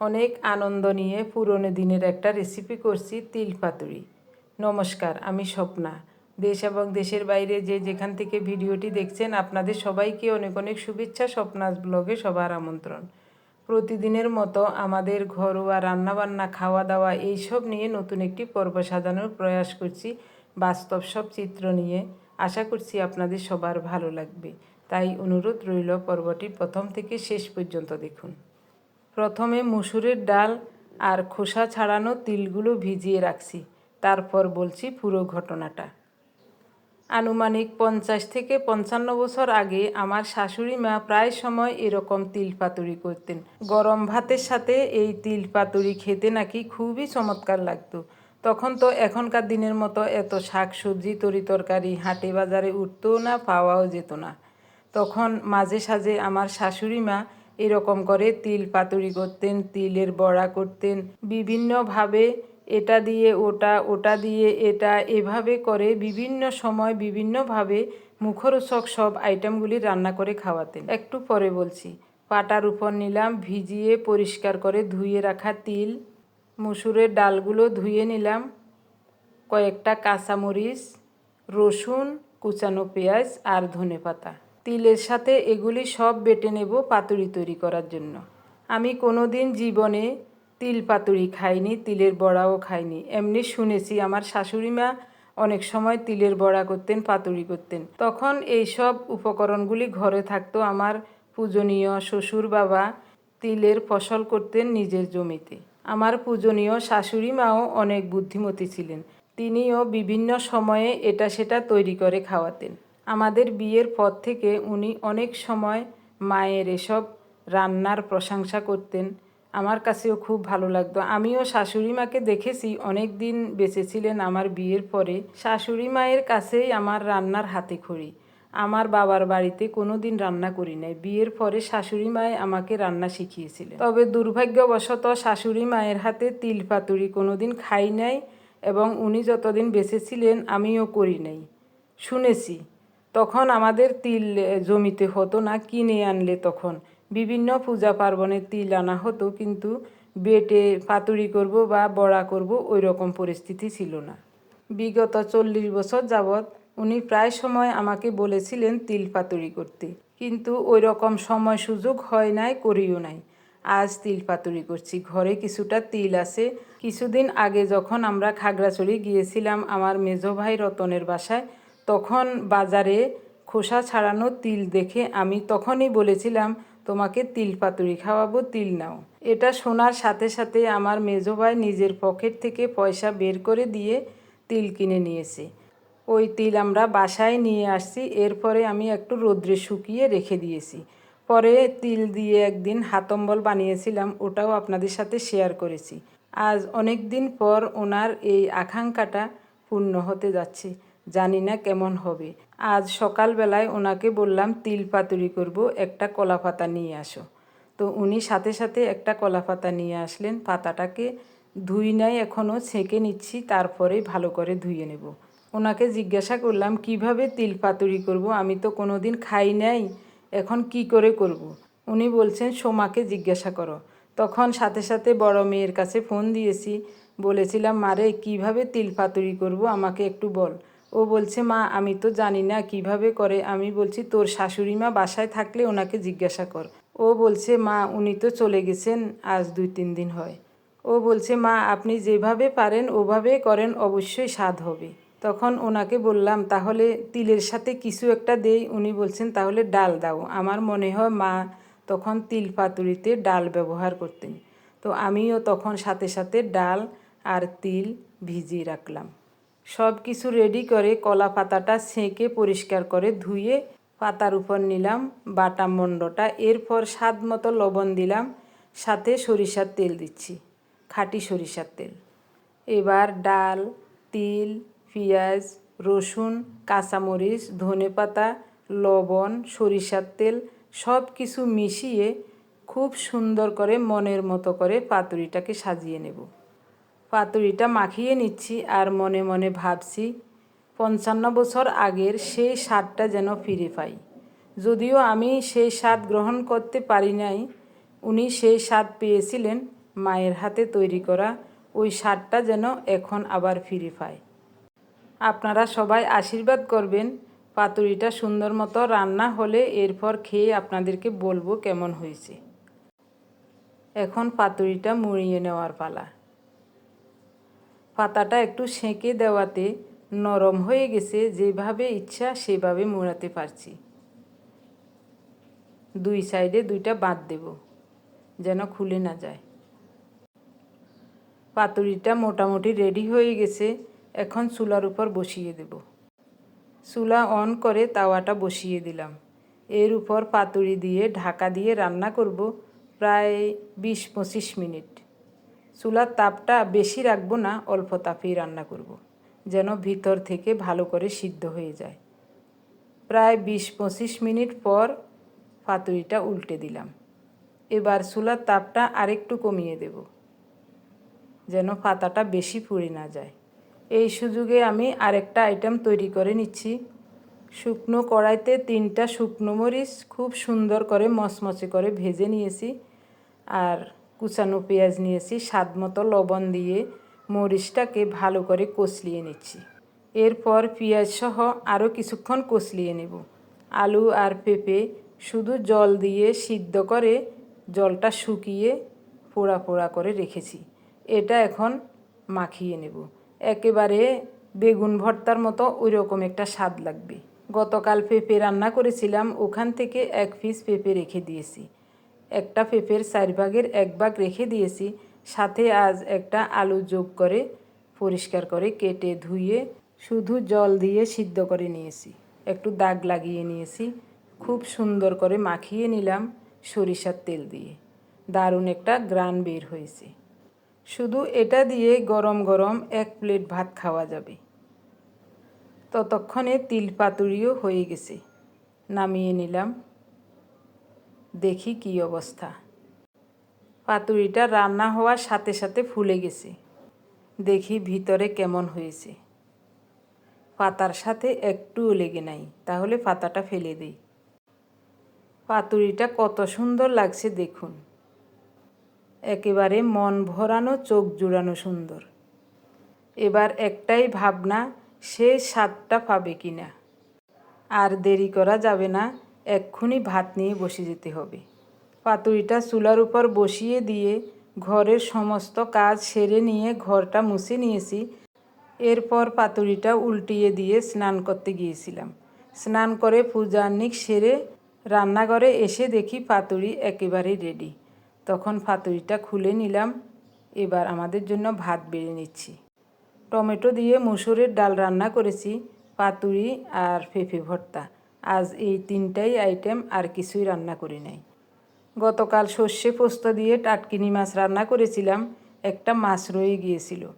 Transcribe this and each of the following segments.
অনেক আনন্দ নিয়ে পুরনো দিনের একটা রেসিপি করছি, তিল পাতুরি। নমস্কার, আমি স্বপ্না। দেশ এবং দেশের বাইরে যে যেখান থেকে ভিডিওটি দেখছেন, আপনাদের সবাইকে অনেক অনেক শুভেচ্ছা, স্বপ্নাস ব্লগে সবার আমন্ত্রণ। প্রতিদিনের মতো আমাদের ঘরোয়া রান্নাবান্না খাওয়া দাওয়া এইসব নিয়ে নতুন একটি পর্ব সাজানোর প্রয়াস করছি, বাস্তব সব চিত্র নিয়ে। আশা করছি আপনাদের সবার ভালো লাগবে। তাই অনুরোধ রইল পর্বটি প্রথম থেকে শেষ পর্যন্ত দেখুন। প্রথমে মুসুরের ডাল আর খোসা ছাড়ানো তিলগুলো ভিজিয়ে রাখছি। তারপর বলছি পুরো ঘটনাটা। আনুমানিক পঞ্চাশ থেকে পঞ্চান্ন বছর আগে আমার শাশুড়ি মা প্রায় সময় এরকম তিল পাতুরি করতেন। গরম ভাতের সাথে এই তিল পাতুরি খেতে নাকি খুবই চমৎকার লাগতো। তখন তো এখনকার দিনের মতো এত শাক সবজি তরি তরকারি হাটে বাজারে উঠতেও না, পাওয়াও যেত না। তখন মাঝে সাঝে আমার শাশুড়ি মা এরকম করে তিল পাতুরি করতেন, তিলের বড়া করতেন। বিভিন্নভাবে এটা দিয়ে, ওটা ওটা দিয়ে, এটা, এভাবে করে বিভিন্ন সময় বিভিন্নভাবে মুখরোচক সব আইটেমগুলি রান্না করে খাওয়াতেন। একটু পরে বলছি, পাটার উপর নিলাম, ভিজিয়ে পরিষ্কার করে ধুয়ে রাখা তিল, মুসুরের ডালগুলো ধুয়ে নিলাম, কয়েকটা কাঁচামরিচ, রসুন, কুচানো পেঁয়াজ আর ধনে পাতা তিলের সাথে এগুলি সব বেটে নেব পাতুরি তৈরি করার জন্য। আমি কোনো দিন জীবনে তিল পাতুরি খাইনি, তিলের বড়াও খাইনি। এমনি শুনেছি আমার শাশুড়ি মা অনেক সময় তিলের বড়া করতেন, পাতুরি করতেন। তখন এই সব উপকরণগুলি ঘরে থাকতো আমার পূজনীয় শ্বশুর বাবা তিলের ফসল করতেন নিজের জমিতে। আমার পূজনীয় শাশুড়ি মাও অনেক বুদ্ধিমতী ছিলেন। তিনিও বিভিন্ন সময়ে এটা সেটা তৈরি করে খাওয়াতেন। আমাদের বিয়ের পর থেকে উনি অনেক সময় মায়ের এসব রান্নার প্রশংসা করতেন। আমার কাছেও খুব ভালো লাগতো। আমিও শাশুড়ি মাকে দেখেছি, অনেক দিন বেঁচেছিলেন আমার বিয়ের পরে। শাশুড়ি মায়ের কাছেই আমার রান্নার হাতে খড়ি। আমার বাবার বাড়িতে কোনো দিন রান্না করি নাই। বিয়ের পরে শাশুড়ি মায়ে আমাকে রান্না শিখিয়েছিলেন। তবে দুর্ভাগ্যবশত শাশুড়ি মায়ের হাতে তিল পাতুরি কোনো দিন খাই নাই এবং উনি যতদিন বেঁচেছিলেন আমিও করি নাই। শুনেছি। তখন আমাদের তিল জমিতে হতো না, কিনে আনলে তখন। বিভিন্ন পূজা পার্বণে তিল আনা হতো, কিন্তু বেটে পাতুরি করব বা বড়া করব ওই রকম পরিস্থিতি ছিল না। বিগত চল্লিশ বছর যাবৎ উনি প্রায় সময় আমাকে বলেছিলেন তিল পাতুরি করতে। কিন্তু ওই রকম সময় সুযোগ হয় নাই, করিও নাই। আজ তিল পাতুরি করছি, ঘরে কিছুটা তিল আছে। কিছুদিন আগে যখন আমরা খাগড়াছড়ি গিয়েছিলাম আমার মেজো ভাই রতনের বাসায় তখন বাজারে খোসা ছাড়ানো তিল দেখে আমি তখনই বলেছিলাম, তোমাকে তিল পাতুরি খাওয়াবো, তিল নাও। এটা শোনার সাথে সাথে আমার মেজো ভাই নিজের পকেট থেকে পয়সা বের করে দিয়ে তিল কিনে নিয়েছে। ওই তিল আমরা বাসায় নিয়ে আসছি, এরপরে আমি একটু রোদ্রে শুকিয়ে রেখে দিয়েছি। পরে তিল দিয়ে একদিন হাতম্বল বানিয়েছিলাম, ওটাও আপনাদের সাথে শেয়ার করেছি। আজ অনেক দিন পর ওনার এই আকাঙ্ক্ষাটা পূর্ণ হতে যাচ্ছে। জানি না কেমন হবে। আজ সকালবেলায় ওনাকে বললাম, তিল পাতুরি করব, একটা কলা পাতা নিয়ে আসো। তো উনি সাথে সাথে একটা কলা পাতা নিয়ে আসলেন, পাতাটাকে ধুই নাই, এখনও ছেঁকে নিচ্ছি তারপরে ভালো করে ধুয়ে নেব। ওনাকে জিজ্ঞাসা করলাম, কীভাবে তিল পাতুরি করব? আমি তো কোনো দিন খাই নাই, এখন কি করে করব। উনি বলছেন, সোমাকে জিজ্ঞাসা করো। তখন সাথে সাথে বড় মেয়ের কাছে ফোন দিয়েছি, বলেছিলাম, মারে, কীভাবে তিল পাতুরি করব? আমাকে একটু বল। ও বলছে, মা, আমি তো জানি না কীভাবে করে। আমি বলছি, তোর শাশুড়ি মা বাসায় থাকলে ওনাকে জিজ্ঞাসা কর। ও বলছে, মা, উনি তো চলে গেছেন, আজ দুই তিন দিন হয়। ও বলছে, মা, আপনি যেভাবে পারেন, ওভাবে করেন, অবশ্যই স্বাদ হবে। তখন ওনাকে বললাম, তাহলে তিলের সাথে কিছু একটা দেই। উনি বলছেন, তাহলে ডাল দাও। আমার মনে হয়, মা তখন তিল পাতুরিতে ডাল ব্যবহার করতেন। তো আমিও তখন সাথে সাথে ডাল আর তিল ভিজিয়ে রাখলাম। সব কিছু রেডি করে কলা পাতাটা ছেঁকে পরিষ্কার করে ধুয়ে পাতার উপর নিলাম বাটা মণ্ডটা। এরপর স্বাদ মতো লবণ দিলাম, সাথে সরিষার তেল দিচ্ছি, খাঁটি সরিষার তেল। এবার ডাল, তিল, পেঁয়াজ, রসুন, কাঁচামরিচ, ধনে পাতা, লবণ, সরিষার তেল সব কিছু মিশিয়ে খুব সুন্দর করে মনের মতো করে পাতুরিটাকে সাজিয়ে নেব। পাতুরিটা মাখিয়ে নিচ্ছি আর মনে মনে ভাবছি, পঞ্চান্ন বছর আগের সেই স্বাদটা যেন ফিরে পাই। যদিও আমি সেই স্বাদ গ্রহণ করতে পারি নাই, উনি সেই স্বাদ পেয়েছিলেন মায়ের হাতে তৈরি করা ওই স্বাদটা যেন এখন আবার ফিরে পায়। আপনারা সবাই আশীর্বাদ করবেন, পাতুরিটা সুন্দর মতো রান্না হলে এরপর খেয়ে আপনাদেরকে বলব কেমন হয়েছে। এখন পাতুরিটা মুড়িয়ে নেওয়ার পালা। পাতাটা একটু সেঁকে দেওয়াতে নরম হয়ে গেছে, যেভাবে ইচ্ছা সেভাবে মোড়াতে পারছি। দুই সাইডে দুইটা বাঁধ দেব, যেন খুলে না যায়। পাতুরিটা মোটামুটি রেডি হয়ে গেছে, এখন চুলার উপর বসিয়ে দেব। চুলা অন করে তাওয়াটা বসিয়ে দিলাম। এর উপর পাতুরি দিয়ে ঢাকা দিয়ে রান্না করব প্রায় বিশ পঁচিশ মিনিট। চুলার তাপটা বেশি রাখব না, অল্প তাপেই রান্না করব। যেন ভিতর থেকে ভালো করে সিদ্ধ হয়ে যায়। প্রায় বিশ পঁচিশ মিনিট পর পাতুরিটা উল্টে দিলাম। এবার চুলার তাপটা আরেকটু কমিয়ে দেব, যেন পাতাটা বেশি পুড়ে না যায়। এই সুযোগে আমি আরেকটা আইটেম তৈরি করে নিচ্ছি। শুকনো কড়াইতে তিনটা শুকনো মরিচ খুব সুন্দর করে মচমচে করে ভেজে নিয়েছি। আর কুচানো পেঁয়াজ নিয়েছি, স্বাদ মতো লবণ দিয়ে মরিচটাকে ভালো করে কষলিয়ে নিচ্ছি। এরপর পেঁয়াজ সহ আরও কিছুক্ষণ কষলিয়ে নেব। আলু আর পেঁপে শুধু জল দিয়ে সিদ্ধ করে জলটা শুকিয়ে পোড়া পোড়া করে রেখেছি। এটা এখন মাখিয়ে নেব। একেবারে বেগুন ভর্তার মতো ওই রকম একটা স্বাদ লাগবে। গতকাল পেঁপে রান্না করেছিলাম, ওখান থেকে এক পিস পেঁপে রেখে দিয়েছি। একটা পেঁপের চার ভাগের এক ভাগ রেখে দিয়েছি। সাথে আজ একটা আলু যোগ করে পরিষ্কার করে কেটে ধুয়ে শুধু জল দিয়ে সিদ্ধ করে নিয়েছি। একটু দাগ লাগিয়ে নিয়েছি। খুব সুন্দর করে মাখিয়ে নিলাম সরিষার তেল দিয়ে। দারুণ একটা গ্রান বের হয়েছে। শুধু এটা দিয়ে গরম গরম এক প্লেট ভাত খাওয়া যাবে। ততক্ষণে তিল পাতুরিও হয়ে গেছে। নামিয়ে নিলাম। দেখি কি অবস্থা। পাতুরিটা রান্না হওয়ার সাথে সাথে ফুলে গেছে। দেখি ভিতরে কেমন হয়েছে। পাতার সাথে একটুও লেগে নাই, তাহলে পাতাটা ফেলে দিই। পাতুরিটা কত সুন্দর লাগছে দেখুন। একেবারে মন ভরানো, চোখ জুড়ানো সুন্দর। এবার একটাই ভাবনা, সে স্বাদটা পাবে কি না আর দেরি করা যাবে না এক্ষুনি ভাত নিয়ে বসে যেতে হবে। পাতুরিটা চুলার উপর বসিয়ে দিয়ে ঘরের সমস্ত কাজ সেরে নিয়ে ঘরটা মুছে নিয়েছি। এরপর পাতুরিটা উল্টিয়ে দিয়ে স্নান করতে গিয়েছিলাম। স্নান করে পূজান্নিক সেরে রান্নাঘরে এসে দেখি পাতুরি একেবারে রেডি তখন পাতুরিটা খুলে নিলাম। এবার আমাদের জন্য ভাত বেড়ে নিচ্ছি। টমেটো দিয়ে মুসুরের ডাল রান্না করেছি, পাতুরি আর পেঁপে ভর্তা। আজ এই তিনটাই আইটেম আর কিছুই রান্না করি নাই। গতকাল সর্ষে পোস্ত দিয়ে টাটকিনি মাছ রান্না করেছিলাম, একটা মাছ রয়ে গিয়েছিল।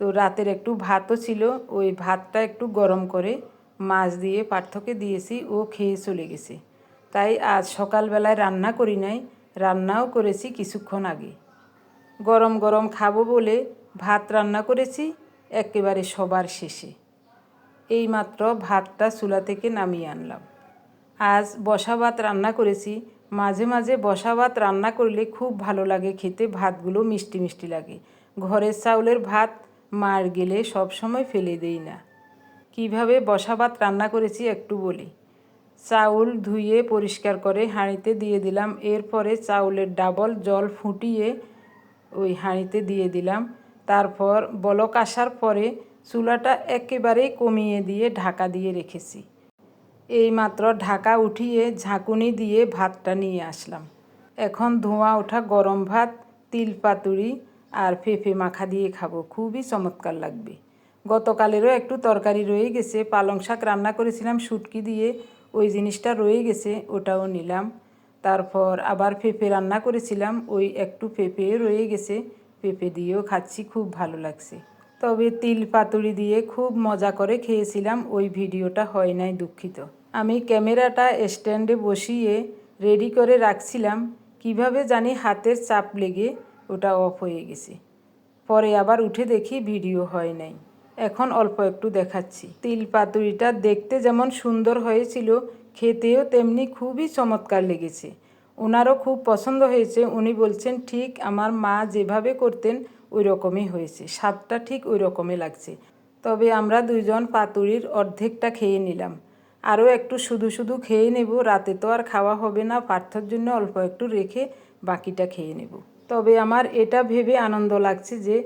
তো রাতের একটু ভাতও ছিল, ওই ভাতটা একটু গরম করে মাছ দিয়ে পার্থকে দিয়েছি, ও খেয়ে চলে গেছে। তাই আজ সকালবেলায় রান্না করি নাই, রান্নাও করেছি কিছুক্ষণ আগে। গরম গরম খাব বলে ভাত রান্না করেছি, একেবারে সবার শেষে। এইমাত্র ভাতটা চুলা থেকে নামিয়ে আনলাম। আজ বসা ভাত রান্না করেছি। মাঝে মাঝে বসা ভাত রান্না করলে খুব ভালো লাগে, খেতে ভাতগুলো মিষ্টি মিষ্টি লাগে। ঘরের চাউলের ভাত মার গেলে সব সময় ফেলে দেই না। কীভাবে বসা ভাত রান্না করেছি একটু বলি। চাউল ধুয়ে পরিষ্কার করে হাঁড়িতে দিয়ে দিলাম। এরপরে চাউলের ডাবল জল ফুটিয়ে ওই হাঁড়িতে দিয়ে দিলাম। তারপর বলক আসার পরে চুলাটা একেবারেই কমিয়ে দিয়ে ঢাকা দিয়ে রেখেছি। এই মাত্র ঢাকা উঠিয়ে ঝাঁকুনি দিয়ে ভাতটা নিয়ে আসলাম। এখন ধোঁয়া ওঠা গরম ভাত, তিল পাতুরি আর পেঁপে মাখা দিয়ে খাব। খুবই চমৎকার লাগবে। গতকালেরও একটু তরকারি রয়ে গেছে। পালং শাক রান্না করেছিলাম, শুটকি দিয়ে ওই জিনিসটা রয়ে গেছে, ওটাও নিলাম। তারপর আবার পেঁপে রান্না করেছিলাম, ওই একটু পেঁপে রয়ে গেছে। পেঁপে দিয়েও খাচ্ছি, খুব ভালো লাগছে। তবে তিল পাতুড়ি দিয়ে খুব মজা করে খেয়েছিলাম, ওই ভিডিওটা হয় নাই দুঃখিত। আমি ক্যামেরাটা স্ট্যান্ডে বসিয়ে রেডি করে রাখছিলাম, কীভাবে জানি হাতের চাপ লেগে ওটা অফ হয়ে গেছে। পরে আবার উঠে দেখি ভিডিও হয় নাই। এখন অল্প একটু দেখাচ্ছি। তিল পাতুরিটা দেখতে যেমন সুন্দর হয়েছিল, খেতেও তেমনি খুবই চমৎকার লেগেছে। ওনারও খুব পছন্দ হয়েছে। উনি বলছেন, ঠিক, আমার মা যেভাবে করতেন ওই রকমই হয়েছে, স্বাদটা ঠিক ওই রকমই লাগছে। তবে আমরা দুইজন পাতুরির অর্ধেকটা খেয়ে নিলাম। আরও একটু শুধু শুধু খেয়ে নেব, রাতে তো আর খাওয়া হবে না, পার্থর জন্য অল্প একটু রেখে বাকিটা খেয়ে নেব। তবে আমার এটা ভেবে আনন্দ লাগছে যে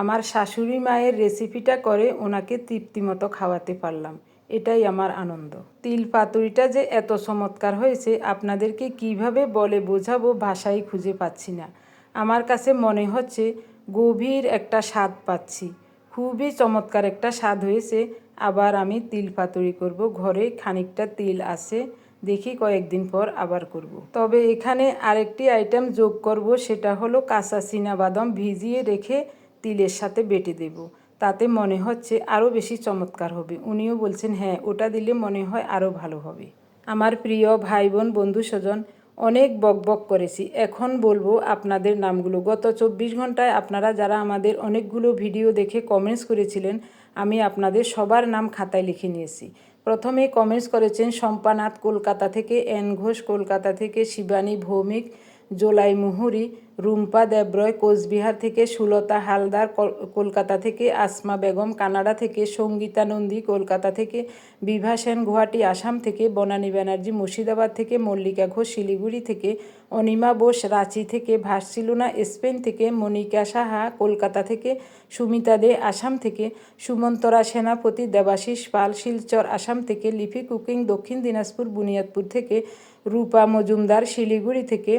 আমার শাশুড়ি মায়ের রেসিপিটা করে ওনাকে তৃপ্তিমতো খাওয়াতে পারলাম। এটাই আমার আনন্দ। তিল পাতুরিটা যে এত চমৎকার হয়েছে, আপনাদেরকে কীভাবে বলে বোঝাবো ভাষাই খুঁজে পাচ্ছি না। আমার কাছে মনে হচ্ছে গভীর একটা স্বাদ পাচ্ছি। খুবই চমৎকার একটা স্বাদ হয়েছে। আবার আমি তিল পাতুরি করব। ঘরে খানিকটা তিল আছে। দেখি কয়েকদিন পর আবার করব। তবে এখানে আরেকটি আইটেম যোগ করব। সেটা হলো কাঁচা বাদাম ভিজিয়ে রেখে তিলের সাথে বেটে দেব। তাতে মনে হচ্ছে আরও বেশি চমৎকার হবে। উনিও বলছেন হ্যাঁ ওটা দিলে মনে হয় আরও ভালো হবে। আমার প্রিয় ভাই বোন বন্ধু স্বজন অনেক বকবক করেছি। এখন বলব আপনাদের নামগুলো। গত চব্বিশ ঘন্টায় আপনারা যারা আমাদের অনেকগুলো ভিডিও দেখে কমেন্টস করেছিলেন, আমি আপনাদের সবার নাম খাতায় লিখে নিয়েছি। প্রথমে কমেন্টস করেছেন শম্পানাথ কলকাতা থেকে, এন ঘোষ কলকাতা থেকে, শিবানী ভৌমিক জোলাই মুহুরি, রুম্পা দেবরয়, কোচবিহার থেকে সুলতা হালদার কলকাতা থেকে আসমা বেগম, কানাডা থেকে সঙ্গীতা নন্দী, কলকাতা থেকে বিভা সেন গুয়াহাটি, আসাম থেকে বনানী ব্যানার্জি, মুর্শিদাবাদ থেকে মল্লিকা ঘোষ, শিলিগুড়ি থেকে অনিমা বোস, রাঁচি থেকে ভার্সিলোনা, স্পেন থেকে মনিকা সাহা, কলকাতা থেকে সুমিতা দে, আসাম থেকে সুমন্তরা সেনাপতি, দেবাশিস পাল, শিলচর, আসাম থেকে লিপি কুকিং, দক্ষিণ দিনাজপুর, বুনিয়াদপুর থেকে রূপা মজুমদার, শিলিগুড়ি থেকে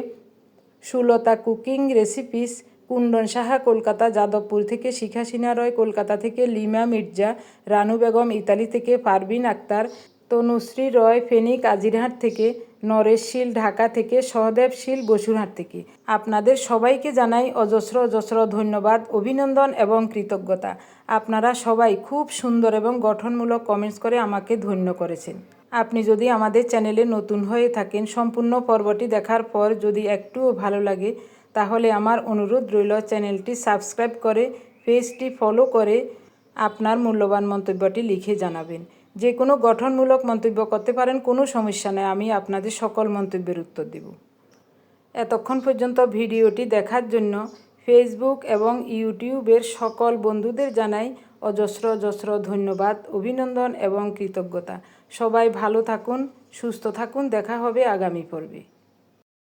সুলতা কুকিং রেসিপিস কুন্দন সাহা কলকাতা, যাদবপুর থেকে শিখা সিনহা রয় কলকাতা থেকে লিমা মির্জা, রানু বেগম ইতালি থেকে পারবিন আক্তার, তনুশ্রী রয় ফেনী কাজিরহাট থেকে, নরেশ শীল ঢাকা থেকে সহদেব শীল বসুরহাট থেকে। আপনাদের সবাইকে জানাই অজস্র অজস্র ধন্যবাদ, অভিনন্দন এবং কৃতজ্ঞতা। আপনারা সবাই খুব সুন্দর এবং গঠনমূলক কমেন্টস করে আমাকে ধন্য করেছেন। আপনি যদি আমাদের চ্যানেলে নতুন হয়ে থাকেন, সম্পূর্ণ পর্বটি দেখার পর যদি একটুও ভালো লাগে, তাহলে আমার অনুরোধ রইল চ্যানেলটি সাবস্ক্রাইব করে, পেজটি ফলো করে আপনার মূল্যবান মন্তব্যটি লিখে জানাবেন। যে কোনো গঠনমূলক মন্তব্য করতে পারেন, কোনো সমস্যা নেই, আমি আপনাদের সকল মন্তব্যের উত্তর দেব। এতক্ষণ পর্যন্ত ভিডিওটি দেখার জন্য ফেসবুক এবং ইউটিউবের সকল বন্ধুদের জানাই অজস্র অজস্র ধন্যবাদ, অভিনন্দন এবং কৃতজ্ঞতা। সবাই ভালো থাকুন সুস্থ থাকুন দেখা হবে আগামী পর্বে।